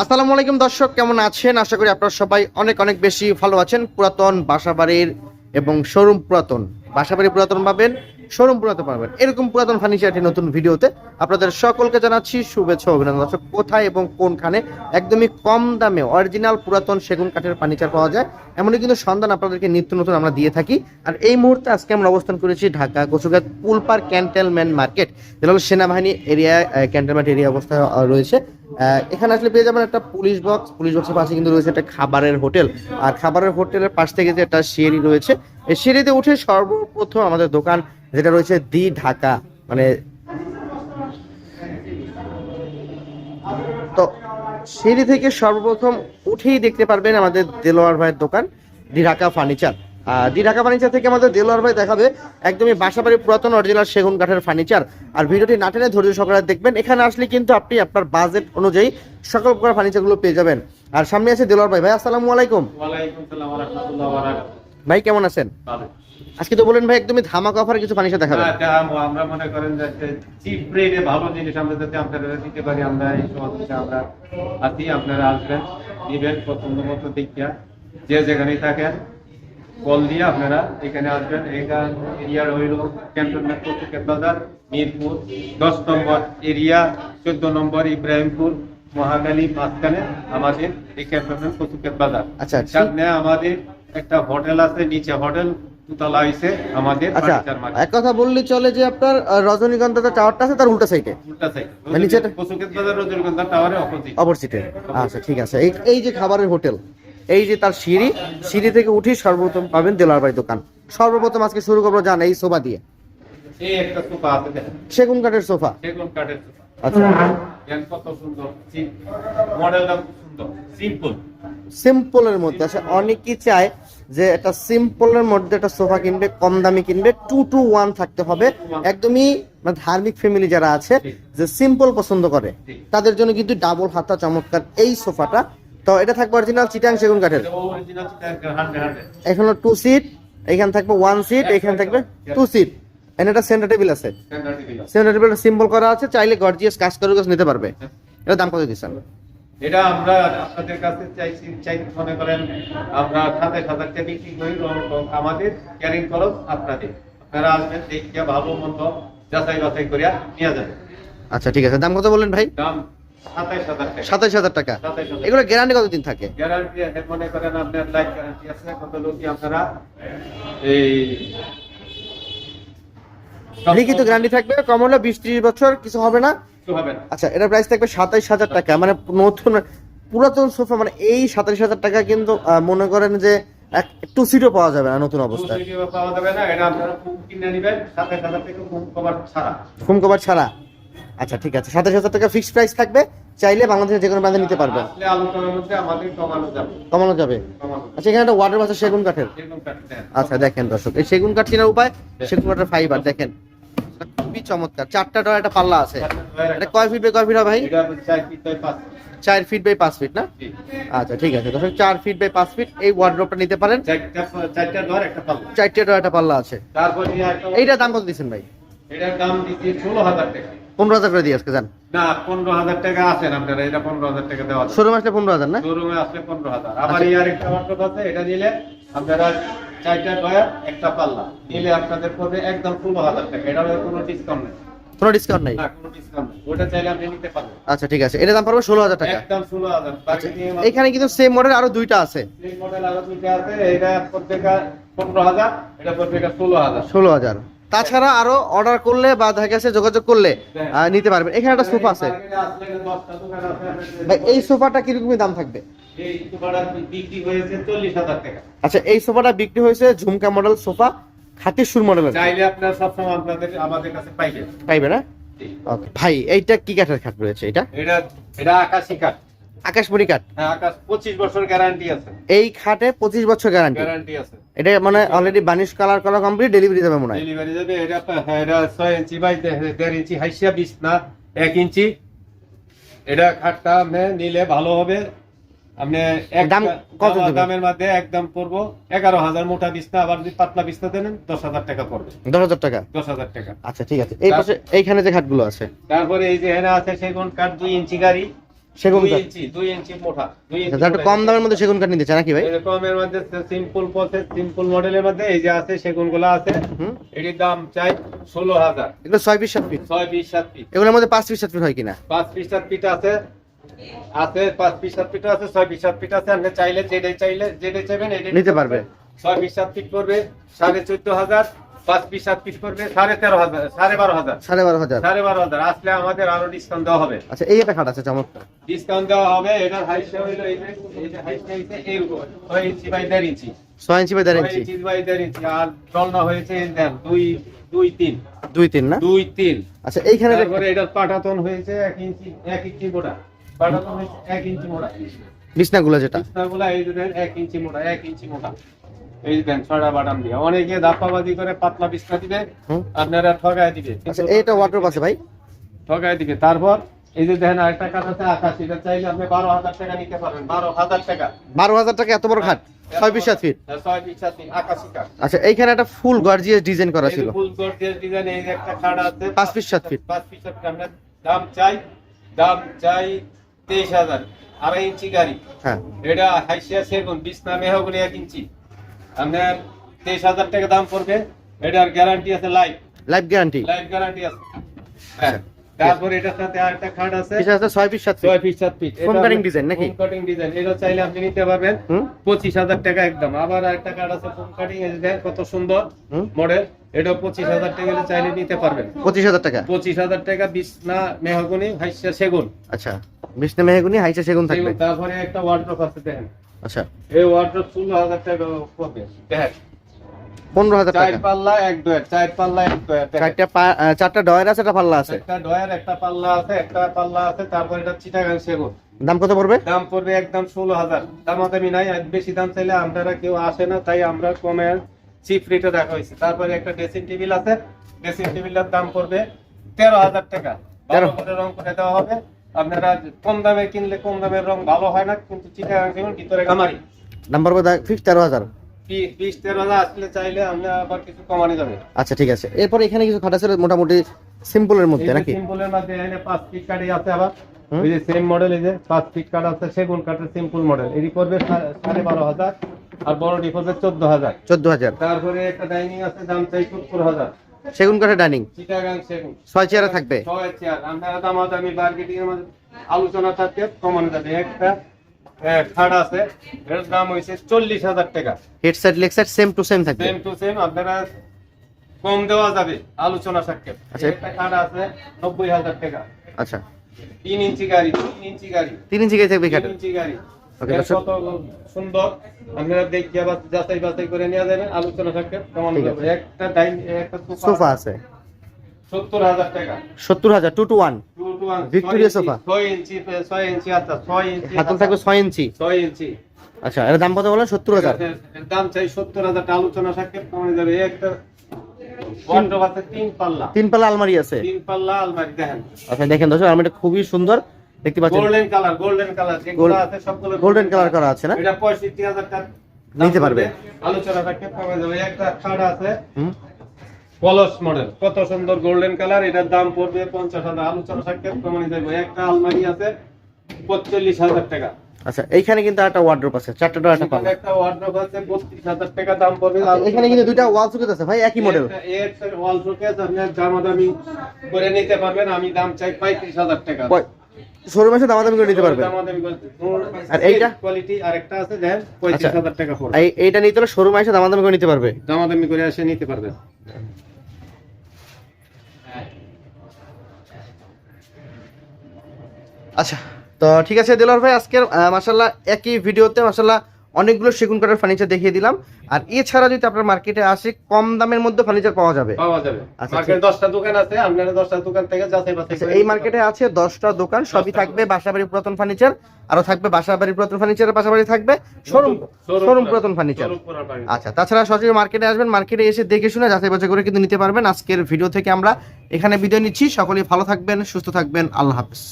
আসসালামু আলাইকুম দর্শক, কেমন আছেন? আশা করি আপনারা সবাই অনেক অনেক বেশি ভালো আছেন। পুরাতন বাসাবাড়ির এবং শোরুম পুরাতন। বাসাবাড়ি পুরাতন পাবেন। শোরুম পুরাতন পাবেন এরকম পুরাতন ফার্নিচার একটি নতুন ভিডিওতে আপনাদের সকলকে জানাচ্ছি শুভেচ্ছা অভিনন্দন। দর্শক, কোথায় এবং কোনখানে একদমই কম দামে অরিজিনাল পুরাতন সেগুন কাঠের ফার্নিচার পাওয়া যায়, এমনই কিন্তু সন্ধান আপনাদেরকে নিত্য নতুন আমরা দিয়ে থাকি। আর এই মুহূর্তে আজকে আমরা অবস্থান করেছি ঢাকা কচুঘাট পুলপার ক্যান্টেলম্যান মার্কেট যেটা হলো সেনাবাহিনী এরিয়া ক্যান্টেলমেন্ট এরিয়া অবস্থায় রয়েছে। এখানে আসলে পেয়ে যাবেন একটা পুলিশ বক্স। পুলিশ বক্সের পাশে কিন্তু রয়েছে একটা খাবারের হোটেল। আর খাবারের হোটেলের পাশ থেকে যে একটা সিঁড়ি রয়েছে, এই সিঁড়িতে উঠে সর্বপ্রথম আমাদের দোকান যেটা রয়েছে দি ঢাকা মানে তো সিঁড়ি থেকে সর্বপ্রথম উঠেই দেখতে পারবেন আমাদের দেলোয়ার ভাইয়ের দোকান দি ঢাকা ফার্নিচার। আর দি ঢাকা ফার্নিচার থেকে আমাদের দেলোয়ার ভাই দেখাবে একদমই বাসাবাড়ি পুরাতন অরিজিনাল সেগুন কাঠের ফার্নিচার। আর ভিডিওটি না টেনে ধৈর্য সহকারে দেখবেন এখানে আসলে কিন্তু আপনি আপনার বাজেট অনুযায়ী সকল প্রকার ফার্নিচারগুলো পেয়ে যাবেন। আর সামনে আছে দেলোয়ার ভাই। ভাই আসসালামু আলাইকুম। ভাই কেমন আছেন। আজকে তো বলেন ভাই একদমই ধামাকা অফারে কিছু ফার্নিচার দেখাবেন। হ্যাঁ, আমরা মনে করেন যে চিপ রেটে ভালো জিনিস আমরা যাতে আপনারা দিতে পারি আমরা এই সহযোগিতা আমরা আছি আপনারা আসবেন নিবেন পছন্দ মতো দেখিয়া যে যেখানেই থাকেন কল দিয়ে আপনারা এখানে আসবেন। এখান এরিয়ার হইল ক্যান্টনমেন্ট কচুকের বাজার মিরপুর দশ নম্বর এরিয়া চোদ্দ নম্বর ইব্রাহিমপুর মহাকালী মাঝখানে আমাদের এই ক্যান্টনমেন্ট কচুকের বাজার। আচ্ছা, সামনে আমাদের একটা হোটেল আছে নিচে হোটেল দুতলা আমাদের আচ্ছা এক কথা বললে চলে যে আপনার রজনীগন্ধা টাওয়ারটা আছে তার উল্টা সাইডে উল্টা সাইড মানে নিচেটা- কচুকের বাজার রজনীগন্ধা টাওয়ারে অপোজিট অপরসিটে আচ্ছা ঠিক আছে। এই এই যে খাবারের হোটেল এই যে তার সিঁড়ি সিঁড়ি থেকে উঠি সর্বপ্রথম পাবেন দেলার বাড়ি দোকান। সর্বপ্রথম আজকে শুরু করব জান এই সোফা দিয়ে। এই একটা সোফা আছে সেগুন কাঠের সোফা। সেগুন কাঠের সোফা। আচ্ছা। কত সুন্দর মডেলটা সুন্দর সিম্পল সিম্পলের মধ্যে আচ্ছা অনেকেই চায়? যে একটা সিম্পলের মধ্যে একটা সোফা কিনবে কম দামি কিনবে টু টু ওয়ান থাকতে হবে। একদমই মানে ধার্মিক ফ্যামিলি যারা আছে যে সিম্পল পছন্দ করে তাদের জন্য কিন্তু ডাবল হাতা চমৎকার এই সোফাটা। তো এটা থাকবে অরিজিনাল চিটাং সেগুন কাঠের। এখানে টু সিট এখানে থাকবে ওয়ান সিট এখানে থাকবে টু সিট এখানে একটা সেন্টার টেবিল আছে। সেন্টার টেবিল সিম্বল করা আছে চাইলে গর্জিয়াস কাজ করে নিতে পারবে। এটা দাম কত দিচ্ছেন? এটা আমরা আপনাদের কাছে চাইছি চাই মনে করেন আমরা খাতে খাতারটা বিক্রি করি রং- রং আমাদের ক্যারিং খরচ আপনাদের। আপনারা আসবেন দেখিয়া ভালো মন্দ যাচাই বাছাই করিয়া নিয়ে যাবেন। আচ্ছা ঠিক আছে। দাম কত বললেন ভাই? দাম সাতাইশ হাজার টাকা। হাজার টাকা। হাজার। এগুলো গ্যারান্টি কতদিন থাকে? গ্যারান্টি মনে করেন আপনার লাইফ গ্যারান্টি আছে কত লোকই আপনারা এই লিখিত গ্যারান্টি থাকবে কম হলে বিশ ত্রিশ বছর কিছু হবে না। আচ্ছা এটার প্রাইস থাকবে সাতাইশ হাজার টাকা। মানে নতুন পুরাতন সোফা মানে এই সাতাইশ হাজার টাকা কিন্তু মনে করেন যে এক টু সিটও পাওয়া যাবে না নতুন অবস্থায়। দুধ পাওয়া যাবে না এটা আপনারা ফুল কিনে নেবেন। সাতাইশ হাজার থেকে ফুল কভার ছাড়া। ফোন কভার ছাড়া। আচ্ছা ঠিক আছে। সাতাইশ হাজার টাকা ফিক্সড প্রাইস থাকবে। চাইলে বাংলাদেশের যে কোনো নিতে আমাদের কমানো যাবে। আচ্ছা এখানে একটা ওয়াটার বাসা সেগুন কাঠের। দেন। আচ্ছা দেখেন দর্শক এই সেগুন কাঠ উপায় সেগুন কাঠের ফাইবার দেখেন। এটা খুবই চমৎকার। চারটা ডর একটা পাল্লা আছে। এটা কয় ফিট বাই কয় ফিট ভাই? চার ফিট বাই পাঁচ ফিট না? আচ্ছা ঠিক আছে। দর্শক চার ফিট বাই পাঁচ ফিট এই ওয়ার্ড্রপটা নিতে পারেন। চারটা চারটা একটা পাল্লা। চারটে ডর একটা পাল্লা আছে। তারপর এই একটা- এইটার দাম কত দিচ্ছেন ভাই? এটার দাম দিচ্ছি ষোলো হাজার টাকা। পনেরো হাজার করে দিয়ে আজকে যান। না পনেরো হাজার টাকা আছেন আপনারা এটা পনেরো হাজার টাকা দেওয়া শোরুম আসলে পনেরো হাজার না? শোরুমে আসলে পনেরো হাজার। আবার আচ্ছা। এই আরেকটা ওয়ার্ডরোব আছে এটা নিলে আপনারা চারটা ডয়ার একটা পাল্লা। নিলে আপনাদের পড়বে একদম ষোলো হাজার টাকা এটা কোনো ডিসকাউন্ট নেই। কোনো ডিসকাউন্ট নাই? না কোনো ডিসকাউন্ট নেই। ওটা চাইলে আপনি নিতে পারবেন। আচ্ছা ঠিক আছে। এটার দাম পড়বে ষোলো হাজার টাকা। একদম ষোলো হাজার। বাকি নিয়ে মাত্র- এখানে কিন্তু সেম মডেল আরও দুইটা আছে। এই মডেল আরও দুইটা আছে। এটা প্রত্যেকটা পনেরো হাজার এটা প্রত্যেকটা ষোলো হাজার। ষোলো হাজার। তাছাড়া আরও অর্ডার করলে বা দেখা গেছে যোগাযোগ করলে নিতে পারবেন। এখানে একটা সোফা আছে। ভাই এই সোফাটা কিরকমই দাম থাকবে? এই সোফাটা বিক্রি হয়েছে চল্লিশ হাজার টাকা। আচ্ছা এই সোফাটা বিক্রি হয়েছে ঝুমকা মডেল সোফা খাতি সুর চাইলে আপনার সবসময় আপনাদের আমাদের কাছে পাইবেন। পাইবে না? ওকে ভাই এইটা কি কাঠের খাট রয়েছে এটা? এটা এটা আকাশি কাঠ। আকাশমণি কাঠ? হ্যাঁ আকাশ পঁচিশ বছর গ্যারান্টি আছে। এই খাটে পঁচিশ বছর গ্যারান্টি? গ্যারান্টি আছে। এটা মানে অলরেডি বানিশ কালার করা কমপ্লিট ডেলিভারি যাবে মনে হয়। ডেলিভারি যাবে এটা ইঞ্চি বাই ইঞ্চি হাইসিয়া ইঞ্চি। এটা খাটটা আপনি নিলে ভালো হবে। আপনি দাম কত দামের মধ্যে একদম পড়ব। এগারো হাজার মোটা বিছনা আবার যদি পাতলা বিছনা দেন দশ হাজার টাকা পড়বে। দশ হাজার টাকা? দশ হাজার টাকা। আচ্ছা ঠিক আছে। এই পাশে এইখানে যে খাটগুলো আছে? তারপরে এই যে এখানে আছে সেগুন কাঠ দুই ইঞ্চি গাড়ি সেগুন কাঠ। দুই ইঞ্চি মোটা দুই আচ্ছা, ইঞ্চি। কম দামের মধ্যে সেগুন কাঠ নিতে নাকি ভাই? এরকমের মধ্যে সিম্পল প্রসেস সিম্পল মডেলের মধ্যে এই যে আছে সেগুনগুলো আছে এটির দাম চাই ষোলো হাজার। এগুলো ছয় পিস সাত পিস? ছয় বিশ সাত পিস। এগুলোর মধ্যে পাঁচ পিস সাত পিস হয় কিনা? পাঁচ পিস সাত পিস আছে। আছে পাঁচ পিস সাত আছে ছয় পিস সাত আছে আপনি চাইলে যেটাই চাইলে যেটাই চাইবেন এটাই নিতে পারবে। ছয় পিস সাত করবে সাড়ে চোদ্দ হাজার পাঁচ পিস সাত পিস করবে সাড়ে তেরো হাজার সাড়ে বারো হাজার। সাড়ে বারো হাজার। সাড়ে বারো হাজার আসলে আমাদের আরও ডিসকাউন্ট দেওয়া হবে। আচ্ছা এই একটা খাট আছে চমৎকার। ডিসকাউন্ট দেওয়া হবে এটার হাইটটা হইল এই যে হাইটটা হইছে এইরকম ছয় ইঞ্চি বাই দেড় ইঞ্চি। ছয় ইঞ্চি বাই দেড় ইঞ্চি। ইঞ্চি বাই দেড় ইঞ্চি আর দলনা হয়েছে দেন দুই দুই তিন। দুই তিন না? দুই তিন। আচ্ছা এইখানে তারপরে এটার পাটাতন হয়েছে এক ইঞ্চি এক ইঞ্চি মোটা পাটাতন হয়েছে এক ইঞ্চি মোটা বিছনাগুলো যেটা। বিছনাগুলা এই যে দেন এক ইঞ্চি মোটা এক ইঞ্চি মোটা এই যে দেন ছড়া বাটাম দিয়ে। অনেকে ধাপ্পাবাজি করে পাতলা বিছনা দিবে আপনারা ঠকায় দিবে। আচ্ছা এইটা ওয়াটার আছে ভাই? ঠকায় দিবে। তারপর এই যে দেখেন আরেকটা কাঠ আছে আকাশ। এটা চাইলে আপনি বারো হাজার টাকা নিতে পারবেন। বারো হাজার টাকা। বারো হাজার টাকা এত বড় খাট? ছয় পিস সাত ফিট হ্যাঁ, ছয় সাত আকাশি কাঠ। আচ্ছা এইখানে একটা ফুল গর্জিয়াস ডিজাইন করা ছিল। ফুল গর্জিয়াস ডিজাইন এই যে একটা খাট আছে পাঁচ পিস সাত ফিট। পাঁচ পিস সাত পিস আপনার দাম চাই দাম চাই তেইশ হাজার আড়াই ইঞ্চি গাড়ি। হ্যাঁ। এটা হাইসিয়া সেগুন বিছনা মেহগুনি এক ইঞ্চি। আপনার তেইশ হাজার টাকা দাম পড়বে। এটার গ্যারান্টি আছে life life guarantee life guarantee আছে। হ্যাঁ তারপর এটার সাথে আরেকটা খাট আছে। পিস আছে পিস নাকি? কাটিং ডিজাইন এটা চাইলে আপনি নিতে পারবেন। হুম? পঁচিশ হাজার টাকা একদম। আবার আরেকটা কার্ড আছে কাটিং দেখেন কত সুন্দর মডেল এটা পঁচিশ হাজার টাকা হলে চাইলে নিতে পারবেন। পঁচিশ হাজার টাকা? পঁচিশ হাজার টাকা বিছনা মেহগুনি হাইসিয়া সেগুন। আচ্ছা। বিষ্ণু মেহগুনি হাইচা সেগুন থাকবে। তারপরে একটা ওয়ার্ড্রপ আছে দেখেন। আচ্ছা। এই ওয়ার্ড্রপ ষোলো হাজার টাকা পড়বে দেখেন। পনেরো হাজার টাকা। পাল্লা এক ডয়ার চার পাল্লা এক ডয়ার চারটা চারটা ডয়ার আছে একটা পাল্লা আছে? একটা ডয়ার একটা পাল্লা আছে একটা পাল্লা আছে তারপর এটা চিটাগাং সেগুন। দাম কত পড়বে? দাম পড়বে একদম ষোলো হাজার। দামাদামি নাই বেশি দাম চাইলে আপনারা কেউ আসে না তাই আমরা কমে চিপ রেটে রাখা হয়েছে। তারপরে একটা ড্রেসিং টেবিল আছে ড্রেসিং টেবিলের দাম পড়বে তেরো হাজার টাকা। তেরো। রং করে দেওয়া হবে। আপনারা কম দামে কিনলে কম দামের রং ভালো হয় না কিন্তু চিটাগাং সেগুন ভিতরে গামারি ফিক্স তেরো হাজার। বিশ তেরো হাজার আসলে চাইলে আমরা আবার কিছু কমানো যাবে। আচ্ছা ঠিক আছে। এরপর এখানে কিছু খাট আছে মোটামুটি সিম্পলের মধ্যে নাকি? সিম্পলের মধ্যে এখানে পাঁচ ফিট কাঠি আছে আবার। ওই যে সেম মডেল এই যে পাঁচ ফিট কাঠ আছে সেগুন কাঠের সিম্পল মডেল এটি করবে সাড়ে বারো হাজার আর বড়টি করবে চোদ্দ হাজার। চোদ্দ হাজার। তারপরে একটা ডাইনিং আছে দাম চাই সত্তর হাজার। সেগুন কাঠের ডাইনিং? ছয় চেয়ারে থাকবে? আলোচনা থাকতে কমানো যাবে একটা খাট আছে এর দাম চল্লিশ হাজার টাকা। সেম টু সেম থাকবে? সেম টু সেম আপনারা কম দেওয়া যাবে আলোচনা সাক্ষেপ আচ্ছা। একটা খাট আছে নব্বই হাজার টাকা। আচ্ছা। তিন ইঞ্চি গাড়ি তিন ইঞ্চি গাড়ি। তিন ইঞ্চি গাড়ি থাকবে ইঞ্চি গাড়ি। কত সুন্দর। আপনারা দেখিয়ে বা যাচাই বাছাই করে নিয়ে যাবেন আলোচনা থাকে কেমন ঠিক যাবে একটা ডাইন একটা সোফা আছে। সত্তর হাজার টাকা। সত্তর হাজার two two one two two one Victoria sofa। ছয় ইঞ্চি ছয় ইঞ্চি আচ্ছা ছয় ইঞ্চি হাতল থাকবে ছয় ইঞ্চি। ছয় ইঞ্চি। আচ্ছা এর দাম কত বলেন সত্তর হাজার। দাম চাই সত্তর হাজার। আলোচনা সাক্ষেপ কেমন যাবে। একটা তিন পাল্লা। তিন পাল্লা আলমারি আছে। তিন পাল্লা আলমারি দেখেন। আচ্ছা দেখেন দর্শক আলমারিটা খুবই সুন্দর। দেখতে পাচ্ছেন? গোল্ডেন কালার গোল্ডেন কালার যেগুলো আছে সবগুলো golden color করা আছে না? এটা পঁয়ষট্টি হাজার টাকা। নিতে পারবে। আলোচনা সাক্ষেপ কমে যাবে একটা খাট আছে। কলস মডেল কত সুন্দর গোল্ডেন কালার এটার দাম পড়বে পঞ্চাশ হাজার। আলোচনা সাক্ষেপ কমানো যাবে একটা আলমারি আছে পঁচল্লিশ হাজার টাকা। আচ্ছা এইখানে কিন্তু একটা ওয়ার্ড্রোপ আছে চারটা একটা এখানে একটা ওয়ার্ডরোব আছে বত্রিশ হাজার টাকা দাম পড়বে। আচ্ছা, এখানে কিন্তু দুইটা ওয়াল সুকেস আছে ভাই একই মডেল একটা- ওয়াল শোকেস আপনার দামাদামি করে নিতে পারবেন আমি দাম চাই পঁয়ত্রিশ হাজার টাকা। শোরুমে এসে দামাদামি করে নিতে পারবে দামাদামি আর এইটা? কোয়ালিটি আরেকটা আছে দেন আচ্ছা। টাকা পড়বে এই এইটা নিতে হলে শোরুমে এসে দামাদামি করে নিতে পারবে দামাদামি করে এসে নিতে পারবে আচ্ছা তো ঠিক আছে দিলার ভাই আজকের মাসাল্লাহ একই ভিডিওতে মাসাল্লাহ অনেকগুলো সেগুন কাঠের ফার্নিচার দেখিয়ে দিলাম। আর এছাড়া যদি আপনার মার্কেটে আসে কম দামের মধ্যে ফার্নিচার পাওয়া যাবে। পাওয়া যাবে। আচ্ছা, মার্কেটে দশটা দোকান আছে আপনারা দশটা দোকান থেকে যাচাই বাছাই আচ্ছা এই মার্কেটে আছে দশটা দোকান সবই থাকবে বাসাবাড়ি পুরাতন ফার্নিচার আরও থাকবে বাসাবাড়ি পুরাতন ফার্নিচারের পাশাপাশি থাকবে শোরুম শোরুম পুরা- পুরাতন ফার্নিচার। আচ্ছা তাছাড়া সরাসরি মার্কেটে আসবেন মার্কেটে এসে দেখে শুনে যাচাই বাছাই করে কিন্তু নিতে পারবেন। আজকের ভিডিও থেকে আমরা এখানে বিদায় নিচ্ছি। সকলেই ভালো থাকবেন সুস্থ থাকবেন। আল্লাহ হাফেজ।